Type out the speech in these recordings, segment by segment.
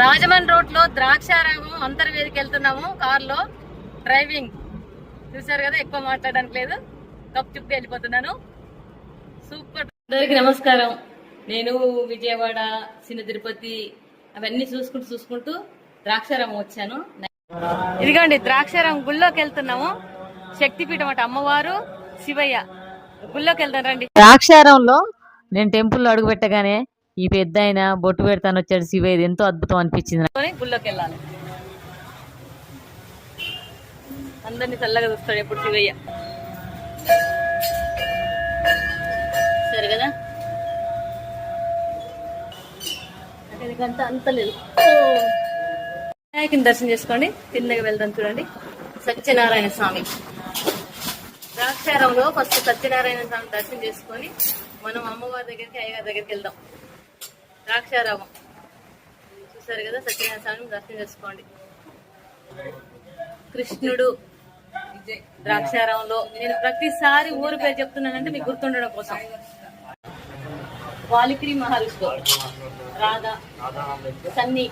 రాజమండ్రి రోడ్లో ద్రాక్షారామం అంతర్వేదికి వెళ్తున్నాము కార్లో. డ్రైవింగ్. చూసారు కదా ఎక్కువ మాట్లాడడానికి లేదు. కప్ చుప్పి వెళ్ళిపోతున్నాను. సూపర్. అందరికి నమస్కారం. నేను విజయవాడ చిన్న తిరుపతి అవన్నీ చూసుకుంటూ చూసుకుంటూ ద్రాక్షారామం వచ్చాను. ఇదిగోండి ద్రాక్షారామం గుళ్ళోకి వెళ్తున్నాము. శక్తిపీఠం అట అమ్మవారు శివయ్య. గుళ్ళోకి వెళ్తాను రండి. ద్రాక్షారంలో నేను టెంపుల్లో అడుగు పెట్టగానే ఈ పెద్ద ఆయన బొట్టు పెడతాను వచ్చాడు శివ. ఇది ఎంతో అద్భుతం అనిపించింది నాకు. గుళ్ళోకి వెళ్ళాలి అందరినీ చల్లగా చూస్తాడు ఎప్పుడు శివయ్య. సరే కదా? అక్కడికంతా అంత లేదు. వినాయకుని దర్శనం చేసుకోండి. కిందకి వెళ్దాం చూడండి. సత్యనారాయణ స్వామి. ద్రాక్షారంలో ఫస్ట్ సత్యనారాయణ స్వామి దర్శనం చేసుకొని మనం అమ్మవారి దగ్గరికి అయ్యగారి దగ్గరికి వెళ్దాం. ద్రాక్షారామం. చూసారు కదా సత్యనారాయణ స్వామిని దర్శనం చేసుకోండి. కృష్ణుడు ద్రాక్షారామంలో. నేను ప్రతిసారి ఊరు పేరు చెప్తున్నానంటే మీకు గుర్తుండడం కోసం. వాలికిరి మహావిష్ణు రాధా. సన్నీ.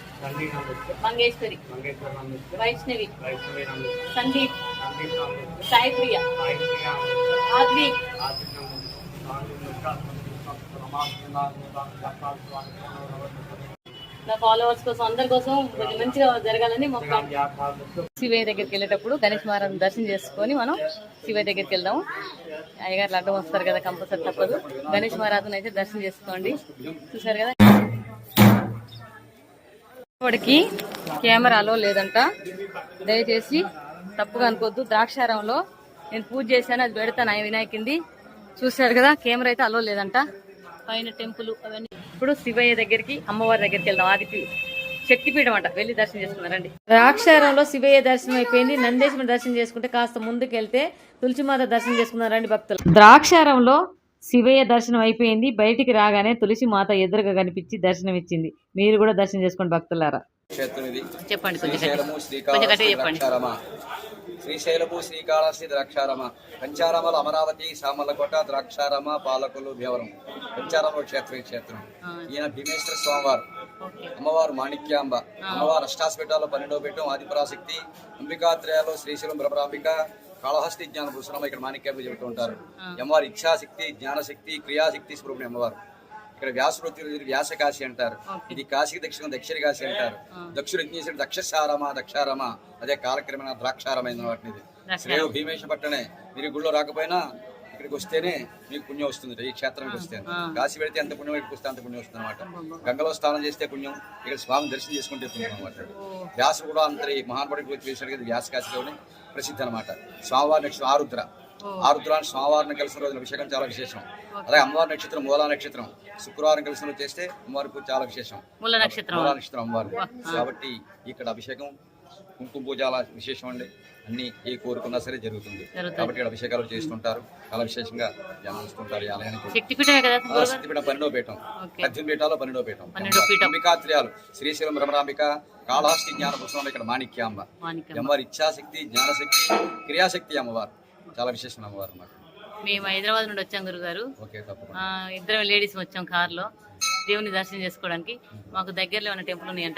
మంగేశ్వరి. వైష్ణవి. సందీప్. సాయి ప్రియ ఆద్విక్ నా ఫాలోవర్స్ కోసం అందరి కోసం కొంచెం మంచిగా జరగాలని మొక్క శివయ్య దగ్గరికి వెళ్ళేటప్పుడు గణేష్ మహారాజ్ దర్శనం చేసుకొని మనం శివయ్య దగ్గరికి వెళ్దాం. అయ్యగారు అడ్డం వస్తారు కదా కంపల్సరీ తప్పదు. గణేష్ మహారాజుని అయితే దర్శనం చేసుకోండి. చూసారు కదా? వాడికి కెమెరాలో లేదంట. దయచేసి తప్పుగా అనుకోద్దు ద్రాక్షారంలో నేను పూజ చేశాను అది పెడతాను ఆయన వినాయకింది చూశారు కదా కెమెరా అయితే అలో లేదంట. పైన టెంపుల్ అవన్నీ. ఇప్పుడు శివయ్య దగ్గరికి అమ్మవారి దగ్గరికి వెళ్దాం. ఆదికి శక్తిపీఠం అంట. వెళ్ళి దర్శనం చేసుకున్నారండి ద్రాక్షారంలో శివయ్య దర్శనం అయిపోయింది. నందేశ్వరం దర్శనం చేసుకుంటే కాస్త ముందుకు వెళ్తే తులసిమాత దర్శనం చేసుకున్నారండి భక్తులు. ద్రాక్షారంలో శివయ్య దర్శనం అయిపోయింది. బయటికి రాగానే తులసి మాత ఎదురుగా కనిపించి దర్శనం ఇచ్చింది మీరు కూడా దర్శనం చేసుకోండి భక్తులారా. క్షేత్రం ఇది చెప్పండి. శ్రీశైలము శ్రీశైలము శ్రీకాళహస్తి ద్రాక్షారమ. పంచారమల అమరావతి సామర్లకోట ద్రాక్షారమ పాలకులు భీవరం. పంచారమ క్షేత్రం ఈ క్షేత్రం. ఈయన భీమేశ్వర స్వామివారు. అమ్మవారు మాణిక్యాంబ. అమ్మవారు అష్టాస్పేటాలో పన్నెండో పెట్టం ఆదిపరాశక్తి అంబికాత్రయాలో శ్రీశైలం బ్రహ్మరాంబిక కాళహస్తి జ్ఞాన భూషణం ఇక్కడ మాణిక్యాంబ చెబుతూ ఉంటారు. అమ్మవారు ఇచ్ఛాశక్తి జ్ఞానశక్తి క్రియాశక్తి స్వరూపిణి అమ్మవారు. ఇక్కడ వ్యాసవృత్తి వ్యాస కాశీ అంటారు. ఇది కాశీకి దక్షిణ దక్షిణ కాశీ అంటారు. ఏం చేశాడు దక్షసారమ దక్షారమ అదే కాలక్రమేణ ద్రాక్షారమైంది వాటిని శ్రేయో భీమేశ పట్టణే మీరు గుళ్ళో రాకపోయినా ఇక్కడికి వస్తేనే మీకు పుణ్యం వస్తుంది ఈ క్షేత్రానికి వస్తే. కాశీ వెళితే ఎంత పుణ్యం ఇక్కడికి వస్తే అంత పుణ్యం వస్తుంది అనమాట గంగలో స్నానం చేస్తే పుణ్యం ఇక్కడ స్వామి దర్శనం చేసుకుంటే పుణ్యం అనమాట వ్యాసుడు కూడా అంతటి మహానుభావుడికి చేశాడు కదా వ్యాస కాశీలోనే ప్రసిద్ధి అనమాట స్వామివారి ఆరుద్ర. ఆరుద్రాన్ని స్వామివారిని కలిసిన రోజున అభిషేకం చాలా విశేషం. అలాగే అమ్మవారి నక్షత్రం మూలా నక్షత్రం. శుక్రవారం కలిసిన రోజు చేస్తే అమ్మవారి పూజ చాలా విశేషం. నక్షత్రం. మూలా నక్షత్రం అమ్మవారి కాబట్టి ఇక్కడ అభిషేకం కుంకుమ పూజ చాలా విశేషం అండి. అన్ని ఏ కోరుకున్నా సరే జరుగుతుంది. కాబట్టి ఇక్కడ అభిషేకాలు చేస్తుంటారు. చాలా విశేషంగా జనం వస్తుంటారు ఈ ఆలయానికి. శక్తిపీఠం పన్నెండో పీఠం. పద్దెనిమిది పీఠాలు పన్నెండో పీఠం. అంబికాత్రయాలు శ్రీశైలం భ్రమరాంబిక కాళహస్తి జ్ఞాన పుష్పం ఇక్కడ మాణిక్యాంబ మాణిక్యం అమ్మవారి ఇచ్ఛాశక్తి జ్ఞానశక్తి క్రియాశక్తి అమ్మవారు. చాలా విశేషం అమ్మవారు అన్నమాట మేము హైదరాబాద్ నుండి వచ్చాం గురుగారు. ఇద్దరం లేడీస్ వచ్చాం కార్లో. దేవుని దర్శనం చేసుకోవడానికి. మాకు దగ్గరలో ఉన్న టెంపుల్ ఉన్నాయి